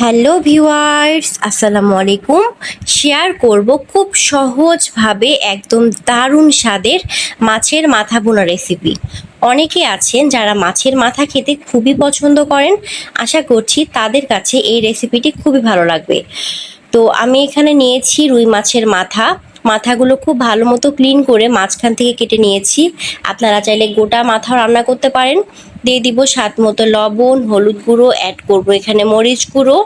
Hello viewers, আসসালামু আলাইকুম। Share করব খুব সহজভাবে একদম দারুণ স্বাদের মাছের মাথা বোনা রেসিপি অনেকে আছেন যারা মাছের মাথা খেতে খুবই পছন্দ করেন। আশা করছি তাদের কাছে এই রেসিপিটি খুবই ভালো লাগবে। তো আমি এখানে নিয়েছি রুই মাছের মাথা। মাথাগুলো খুব ভালো মতো ক্লিন করে মাঝখান থেকে কেটে নিয়েছি। আপনারা চাইলে গোটা মাথা রান্না করতে পারেন। দিয়ে দিব স্বাদ মতো লবণ, হলুদ গুঁড়ো অ্যাড করব এখানে মরিচ গুঁড়ো।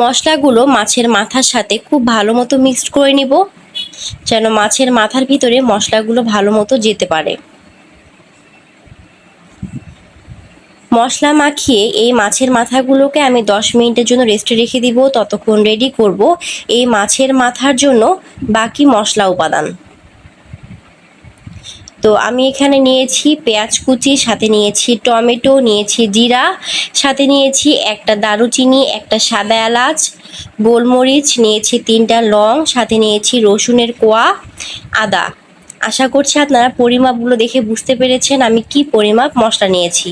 মশলাগুলো মাছের মাথার সাথে খুব ভালো মতো মিক্সড করে নিব, যেন মাছের মাথার ভিতরে মশলাগুলো ভালো মতো যেতে পারে। মশলা মাখিয়ে এই মাছের মাথাগুলোকে আমি দশ মিনিটের জন্য রেস্টে রেখে দিব, ততক্ষণ রেডি করব এই মাছের মাথার জন্য বাকি মশলা উপাদান। তো আমি এখানে নিয়েছি পেঁয়াজ কুচি, সাথে নিয়েছি টমেটো, নিয়েছি জিরা, সাথে নিয়েছি একটা দারুচিনি, একটা সাদা এলাচ, গোলমরিচ, নিয়েছি তিনটা লং, সাথে নিয়েছি রসুনের কোয়া, আদা। আশা করছি আপনারা পরিমাপগুলো দেখে বুঝতে পেরেছেন আমি কি পরিমাপ মশলা নিয়েছি।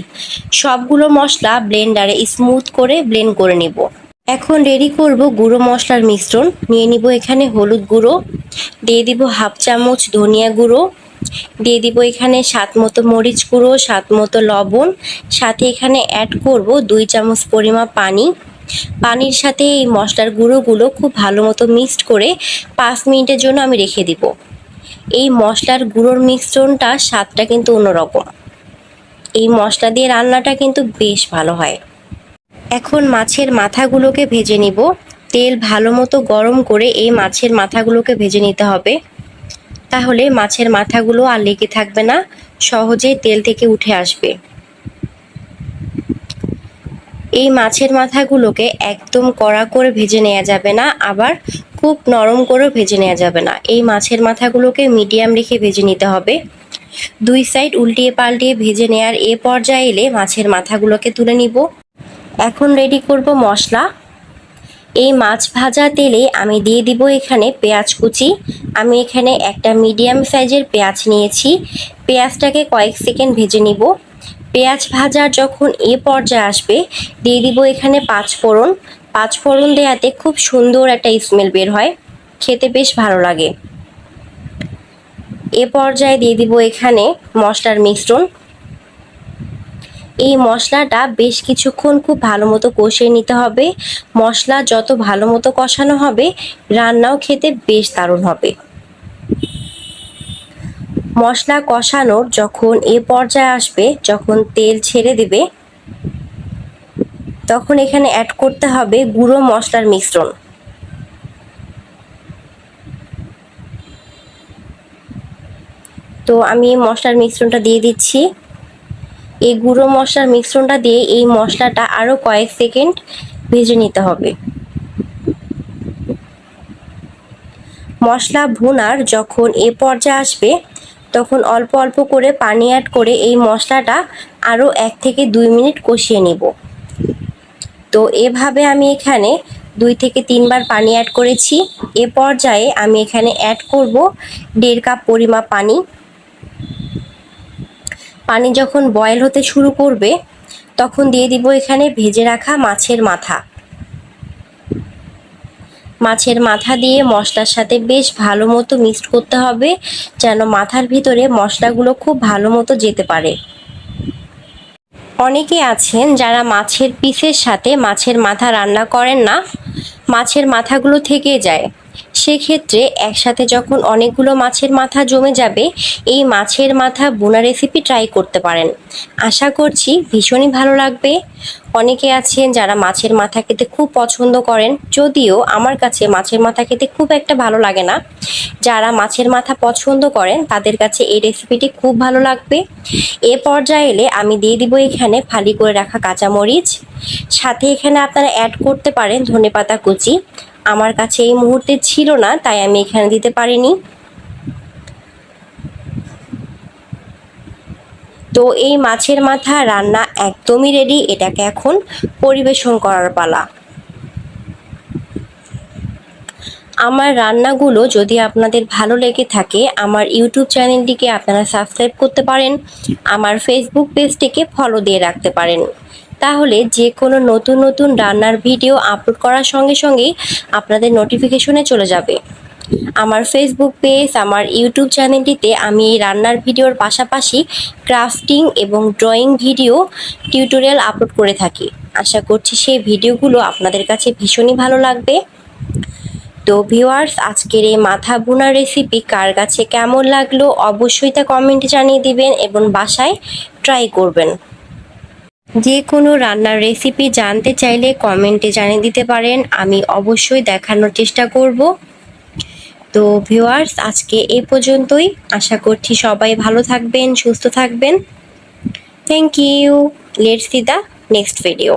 সবগুলো মশলা ব্লেন্ডারে স্মুথ করে ব্লেন্ড করে নেব। এখন রেডি করব গুঁড়ো মশলার মিশ্রণ। নিয়ে নিব এখানে হলুদ গুঁড়ো, দিয়ে দিব হাফ চামচ ধনিয়া গুঁড়ো দিয়ে দিব এখানে স্বাদ মতো মরিচ গুঁড়ো স্বাদ মতো লবণ। সাথে এখানে অ্যাড করব দুই চামচ পরিমাপ পানি। পানির সাথে এই মশলার গুঁড়োগুলো খুব ভালো মতো মিক্সড করে পাঁচ মিনিটের জন্য আমি রেখে দিব। এই মশলার গুঁড়োর মিশ্রণটা স্বাদটা কিন্তু অন্যরকম। এই মশলা দিয়ে রান্নাটা কিন্তু বেশ ভালো হয়। এখন মাছের মাথাগুলোকে ভেজে নিব। তেল ভালো মতো গরম করে এই মাছের মাথাগুলোকে ভেজে নিতে হবে। তাহলে মাছের মাথাগুলো আর লেগে থাকবে না, সহজেই তেল থেকে উঠে আসবে। এই মাছের মাথাগুলোকে একদম কড়া করে ভেজে নেওয়া যাবে না, আবার খুব নরম করেও ভেজে নেওয়া যাবে না। এই মাছের মাথাগুলোকে মিডিয়াম রেখে ভেজে নিতে হবে। দুই সাইড উল্টিয়ে পাল্টিয়ে ভেজে নেওয়ার এ পর্যায়ে এলে মাছের মাথাগুলোকে তুলে নিব। এখন রেডি করব মশলা। এই মাছ ভাজা তেলে আমি দিয়ে দিব এখানে পেঁয়াজ কুচি। আমি এখানে একটা মিডিয়াম সাইজের পেঁয়াজ নিয়েছি। পেঁয়াজটাকে কয়েক সেকেন্ড ভেজে নিব। পেঁয়াজ ভাজার যখন এ পর্যায়ে আসবে, দিয়ে দিব এখানে পাঁচ ফোড়ন। পাঁচ ফোড়ন দেওয়াতে খুব সুন্দর একটা স্মেল বের হয়। খেতে বেশ ভালো লাগে। এ পর্যায়ে দিয়ে দিব এখানে মশলার মিশ্রণ। এই মশলাটা বেশ কিছুক্ষণ খুব ভালো মতো কষিয়ে নিতে হবে। মশলা যত ভালো মতো কষানো হবে, রান্নাও খেতে বেশ দারুণ হবে। মশলা কষানোর যখন এ পর্যায়ে আসবে, যখন তেল ছেড়ে দেবে, তখন এখানে অ্যাড করতে হবে গুঁড়ো মশলার মিশ্রণ। তো আমি মশলার মিশ্রণটা দিয়ে দিচ্ছি। এই গুঁড়ো মশলার মিশ্রণটা দিয়ে এই মশলাটা আরও কয়েক সেকেন্ড ভেজে নিতে হবে। মশলা ভুনার যখন এ পর্যায়ে আসবে, তখন অল্প অল্প করে পানি অ্যাড করে এই মশলাটা আরও এক থেকে দুই মিনিট কষিয়ে নেব। তো এভাবে আমি এখানে দুই থেকে তিনবার পানি অ্যাড করেছি। এ পর্যায়ে আমি এখানে অ্যাড করব দেড় কাপ পরিমাপ পানি। পানি যখন বয়েল হতে শুরু করবে, তখন দিয়ে দিব এখানে ভেজে রাখা মাছের মাথা। মাছের মাথা দিয়ে মশলার সাথে বেশ ভালো মতো মিক্সড করতে হবে, যেন মাথার ভিতরে মশলাগুলো খুব ভালো মতো যেতে পারে। অনেকে আছেন যারা মাছের পিসের সাথে মাছের মাথা রান্না করেন না। মাছের মাথাগুলো থেকে যায়। সেক্ষেত্রে একসাথে যখন অনেকগুলো মাছের মাথা জমে যাবে, এই মাছের মাথা বোনা রেসিপি ট্রাই করতে পারেন। আশা করছি ভীষণই ভালো লাগবে। অনেকে আছেন যারা মাছের মাথা খেতে খুব পছন্দ করেন, যদিও আমার কাছে মাছের মাথা খেতে খুব একটা ভালো লাগে না। যারা মাছের মাথা পছন্দ করেন, তাদের কাছে এই রেসিপিটি খুব ভালো লাগবে। এ পর্যায়ে এলে আমি দিয়ে দিব এখানে ফালি করে রাখা কাঁচামরিচ। সাথে এখানে আপনারা অ্যাড করতে পারেন ধনেপাতা কুচি। আমার কাছে এই মুহূর্তে ছিল না, তাই আমি এখানে দিতে পারিনি। তো এই মাছের মাথা রান্না একদমই রেডি এটাকে এখন পরিবেশন করার পালা। আমার রান্নাগুলো যদি আপনাদের ভালো লেগে থাকে, আমার ইউটিউব চ্যানেলটিকে আপনারা সাবস্ক্রাইব করতে পারেন, আমার ফেসবুক পেজটিকে ফলো দিয়ে রাখতে পারেন। তাহলে যে কোনো নতুন নতুন রান্নার ভিডিও আপলোড করার সঙ্গে সঙ্গেই আপনাদের নোটিফিকেশনে চলে যাবে। আমার ফেসবুক পেজ আমার ইউটিউব চ্যানেলটিতে আমি রান্নার ভিডিওর পাশাপাশি ক্রাফটিং এবং ড্রয়িং ভিডিও টিউটোরিয়াল আপলোড করে থাকি। আশা করছি সেই ভিডিওগুলো আপনাদের কাছে ভীষণই ভালো লাগবে। তো ভিউয়ার্স আজকের এই মাথা বোনা রেসিপি কার কাছে কেমন লাগল অবশ্যই তা কমেন্টে জানিয়ে দিবেন এবং বাসায় ট্রাই করবেন। যে কোনো রান্নার রেসিপি জানতে চাইলে কমেন্টে জানিয়ে দিতে পারেন, আমি অবশ্যই দেখানোর চেষ্টা করব। তো ভিউয়ার্স আজকে এ পর্যন্তই। আশা করছি সবাই ভালো থাকবেন, সুস্থ থাকবেন। Thank you let's see the next video